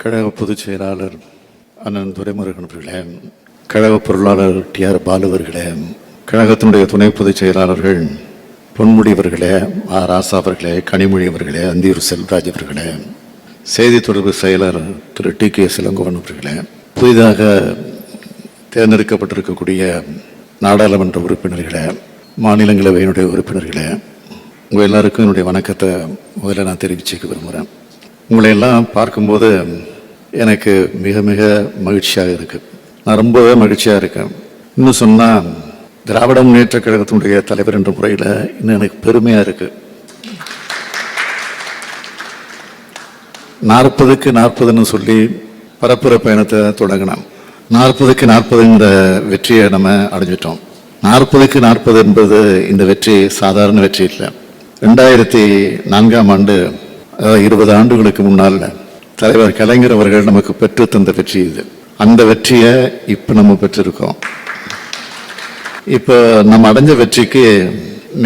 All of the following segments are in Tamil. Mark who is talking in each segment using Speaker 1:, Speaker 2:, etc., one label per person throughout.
Speaker 1: கழக பொதுச் செயலாளர் அண்ணன் துரைமுருகன் அவர்களே கழக பொருளாளர் டி ஆர் பாலு அவர்களே கழகத்தினுடைய துணை பொதுச் செயலாளர்கள் பொன்முடி அவர்களே ஆ ராசா அவர்களே கனிமொழி அவர்களே அந்தியூர் செல்வராஜ் அவர்களே செய்தி தொடர்பு செயலர் திரு டி கே சிலங்கோவன் அவர்களே புதிதாக தேர்ந்தெடுக்கப்பட்டிருக்கக்கூடிய நாடாளுமன்ற உறுப்பினர்களே மாநிலங்களவையினுடைய உறுப்பினர்களே உங்கள் எல்லாருக்கும் என்னுடைய வணக்கத்தை முதல்ல நான் தெரிவிச்சுக்க விரும்புகிறேன் உங்களை எல்லாம் பார்க்கும்போது எனக்கு மிக மிக மகிழ்ச்சியாக இருக்குது நான் ரொம்பவே மகிழ்ச்சியாக இருக்கேன். இன்னும் சொன்னால் திராவிட முன்னேற்ற கழகத்தினுடைய தலைவர் என்ற முறையில் இன்னும் எனக்கு பெருமையாக இருக்குது நாற்பதுக்கு நாற்பதுன்னு சொல்லி பரப்புற பயணத்தை தொடங்கினோம். நாற்பதுக்கு நாற்பதுங்கிற வெற்றியை நம்ம அடைஞ்சிட்டோம். நாற்பதுக்கு நாற்பது என்பது இந்த வெற்றி சாதாரண வெற்றி இல்லை. ரெண்டாயிரத்தி நான்காம் ஆண்டு அதாவது இருபது ஆண்டுகளுக்கு முன்னால் தலைவர் கலைஞர் அவர்கள் நமக்கு பெற்று தந்த வெற்றி இது. அந்த வெற்றியை இப்போ நம்ம பெற்றிருக்கோம். இப்போ நம்ம அடைஞ்ச வெற்றிக்கு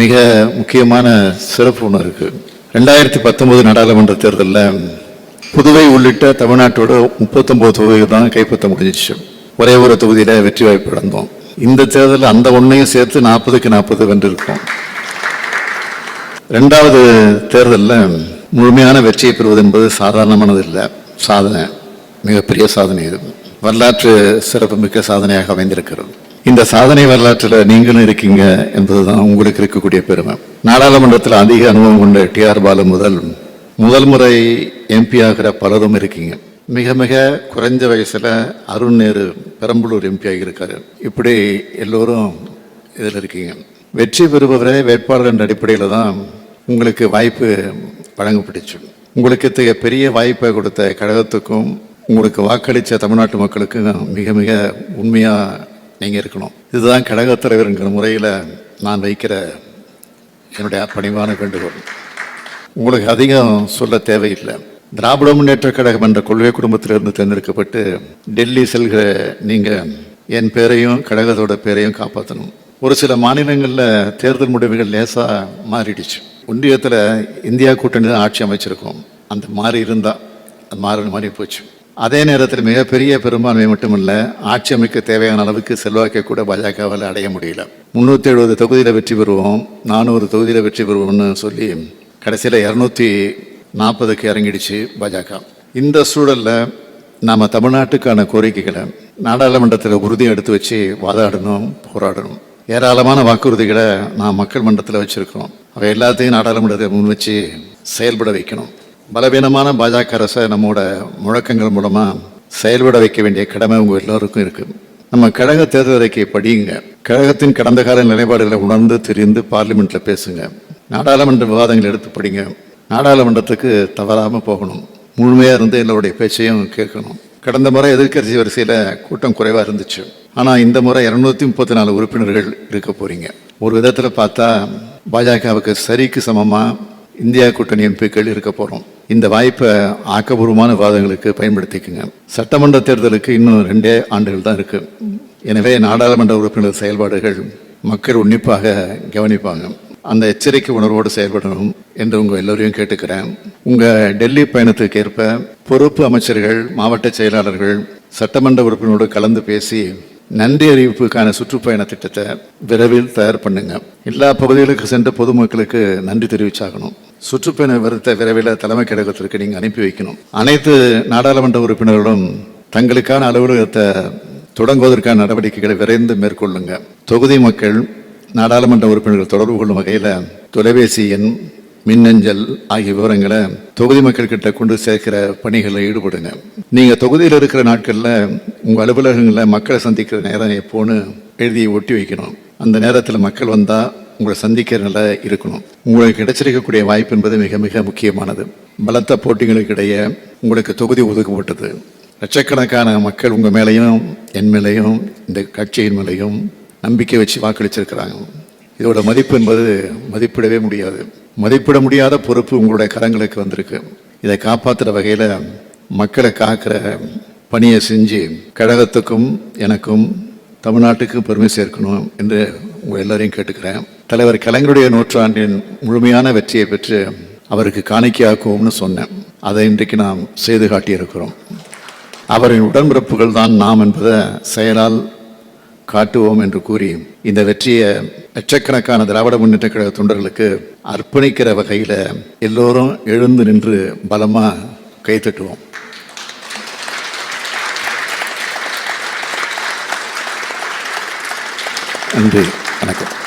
Speaker 1: மிக முக்கியமான சிறப்பு ஒன்று இருக்கு. ரெண்டாயிரத்தி பத்தொன்பது நாடாளுமன்ற தேர்தலில் புதுவை உள்ளிட்ட தமிழ்நாட்டோட முப்பத்தொம்போது தொகுதிகள் தான் கைப்பற்ற முடிஞ்சிச்சு. ஒரே ஒரு தொகுதியில வெற்றி வாய்ப்பு இழந்தோம். இந்த தேர்தலில் அந்த ஒன்றையும் சேர்த்து நாற்பதுக்கு நாற்பது வென்றிருக்கோம். ரெண்டாவது தேர்தலில் முழுமையான வெற்றியை பெறுவது என்பது சாதாரணமானது இல்லை சாதனை மிகப்பெரிய சாதனை இது. வரலாற்று சிறப்புமிக்க சாதனையாக அமைந்திருக்கிறது. இந்த சாதனை வரலாற்றில் நீங்களும் இருக்கீங்க என்பதுதான் உங்களுக்கு இருக்கக்கூடிய பெருமை. நாடாளுமன்றத்தில் அதிக அனுபவம் கொண்ட டி ஆர் பாலு முதல் முதல் முறை எம்பி ஆகிற பலரும் இருக்கீங்க. மிக மிக குறைஞ்ச வயசில் அருண் நேரு பெரம்பலூர் எம்பி ஆகியிருக்காரு. இப்படி எல்லோரும் இதில் இருக்கீங்க. வெற்றி பெறுபவரே வேட்பாளர் என்ற அடிப்படையில் தான் உங்களுக்கு வாய்ப்பு வழங்கப்பட்டுச்சு. உங்களுக்கு இத்தகைய பெரிய வாய்ப்பை கொடுத்த கழகத்துக்கும் உங்களுக்கு வாக்களித்த தமிழ்நாட்டு மக்களுக்கும் மிக மிக உண்மையாக நீங்கள் இருக்கணும். இதுதான் கழகத் தலைவருங்கிற முறையில் நான் வைக்கிற என்னுடைய பணிவான வேண்டுகோள். உங்களுக்கு அதிகம் சொல்ல தேவையில்லை. திராவிட முன்னேற்ற கழகம் என்ற கொள்கை குடும்பத்திலிருந்து தேர்ந்தெடுக்கப்பட்டு டெல்லி செல்கிற நீங்கள் என் பேரையும் கழகத்தோட பேரையும் காப்பாற்றணும் ஒரு சில மாநிலங்களில் தேர்தல் முடிவுகள் லேசாக மாறிடுச்சு. ஒன்றியத்தில் இந்தியா கூட்டணி தான் ஆட்சி அமைச்சிருக்கோம். அந்த மாறி இருந்தால் அது மாறி மாறி போச்சு. அதே நேரத்தில் மிகப்பெரிய பெரும்பான்மை மட்டுமில்லை ஆட்சி அமைக்க தேவையான அளவுக்கு செல்வாக்கை கூட பாஜகவால் அடைய முடியல. முந்நூற்றி எழுபது தொகுதியில் வெற்றி பெறுவோம் நானூறு தொகுதியில் வெற்றி பெறுவோம்னு சொல்லி கடைசியில் இரநூத்தி நாற்பதுக்கு இறங்கிடுச்சு பாஜக. இந்த சூழலில் நாம் தமிழ்நாட்டுக்கான கோரிக்கைகளை நாடாளுமன்றத்தில் உறுதி எடுத்து வச்சு வாதாடணும் போராடணும். ஏராளமான வாக்குறுதிகளை நான் மக்கள் மன்றத்தில் வச்சுருக்கோம் அவை எல்லாத்தையும் நாடாளுமன்றத்தை முன் வச்சு செயல்பட வைக்கணும். பலவீனமான பாஜக அரசை நம்மோட முழக்கங்கள் மூலமாக செயல்பட வைக்க வேண்டிய கடமை உங்கள் எல்லோருக்கும் இருக்குது நம்ம கழக தேர்தல் அறிக்கையை படியுங்க. கழகத்தின் கடந்த கால நிலைப்பாடுகளை உணர்ந்து தெரிந்து பார்லிமெண்ட்டில் பேசுங்க. நாடாளுமன்ற விவாதங்கள் எடுத்து படிங்க. நாடாளுமன்றத்துக்கு தவறாமல் போகணும். முழுமையாக இருந்து எல்லோருடைய பேச்சையும் கேட்கணும். கடந்த முறை எதிர்க்கட்சி வரிசையில் கூட்டம் குறைவாக இருந்துச்சு. ஆனால் இந்த முறை இரநூத்தி முப்பத்தி நாலு உறுப்பினர்கள் இருக்க போறீங்க. ஒரு விதத்தில் பார்த்தா பாஜகவுக்கு சரிக்கு சமமாக இந்தியா கூட்டணி எம்பிக்கள் இருக்க போகிறோம் இந்த வாய்ப்பை ஆக்கபூர்வமான விவாதங்களுக்கு பயன்படுத்திக்கோங்க. சட்டமன்ற தேர்தலுக்கு இன்னும் ரெண்டே ஆண்டுகள் தான் இருக்குது எனவே நாடாளுமன்ற உறுப்பினர் செயல்பாடுகள் மக்கள் உன்னிப்பாக கவனிப்பாங்க. அந்த எச்சரிக்கை உணர்வோடு செயல்படணும் என்று உங்கள் எல்லோரையும் கேட்டுக்கிறேன். உங்கள் டெல்லி பயணத்துக்கு ஏற்ப பொறுப்பு அமைச்சர்கள் மாவட்ட செயலாளர்கள் சட்டமன்ற உறுப்பினரோடு கலந்து பேசி நன்றி அறிவிப்புக்கான சுற்றுப்பயண திட்டத்தை விரைவில் தயார் பண்ணுங்க. எல்லா பகுதிகளுக்கு சென்று பொதுமக்களுக்கு நன்றி தெரிவிச்சாகணும். சுற்றுப்பயண விவரத்தை விரைவில் தலைமை கழகத்திற்கு நீங்கள் அனுப்பி வைக்கணும். அனைத்து நாடாளுமன்ற உறுப்பினர்களும் தங்களுக்கான அலுவலகத்தை தொடங்குவதற்கான நடவடிக்கைகளை விரைந்து மேற்கொள்ளுங்க. தொகுதி மக்கள் நாடாளுமன்ற உறுப்பினர்கள் தொடர்பு கொள்ளும் வகையில் தொலைபேசி எண் மின்னஞ்சல் ஆகிய விவரங்களை தொகுதி மக்கள் கிட்ட கொண்டு சேர்க்கிற பணிகளில் ஈடுபடுங்க. நீங்கள் தொகுதியில் இருக்கிற நாட்களில் உங்கள் அலுவலகங்களில் மக்களை சந்திக்கிற நேரம் எப்போன்னு எழுதியை ஒட்டி வைக்கணும். அந்த நேரத்தில் மக்கள் வந்தால் உங்களை சந்திக்கிற நிலை இருக்கணும். உங்களுக்கு கிடைச்சிருக்கக்கூடிய வாய்ப்பு என்பது மிக மிக முக்கியமானது. பலத்த போட்டிகளுக்கு இடையே உங்களுக்கு தொகுதி ஒதுக்கப்பட்டது. லட்சக்கணக்கான மக்கள் உங்கள் மேலேயும் என் மேலேயும் இந்த கட்சியின் மேலேயும் நம்பிக்கை வச்சு வாக்களிச்சிருக்கிறாங்க. இதோட மதிப்பு என்பது மதிப்பிடவே முடியாது. மதிப்பிட முடியாத பொறுப்பு உங்களுடைய கரங்களுக்கு வந்திருக்கு. இதை காப்பாற்றுற வகையில் மக்களை காக்கிற பணியை செஞ்சு கழகத்துக்கும் எனக்கும் தமிழ்நாட்டுக்கும் பெருமை சேர்க்கணும் என்று உங்கள் எல்லாரையும் கேட்டுக்கிறேன். தலைவர் கலைஞருடைய நூற்றாண்டின் முழுமையான வெற்றியை பெற்று அவருக்கு காணிக்கையாக்குவோம்னு சொன்னேன். அதை இன்றைக்கு நாம் செய்து காட்டியிருக்கிறோம். அவரின் உடன்பிறப்புகள் தான் நாம் என்பதை செயலால் காட்டுவோம் என்று கூறி இந்த வெற்றியை லட்சக்கணக்கான திராவிட முன்னேற்ற கழக தொண்டர்களுக்கு அர்ப்பணிக்கிற வகையில் எல்லோரும் எழுந்து நின்று பலமாக கைத்தட்டுவோம் நன்றி. வணக்கம்.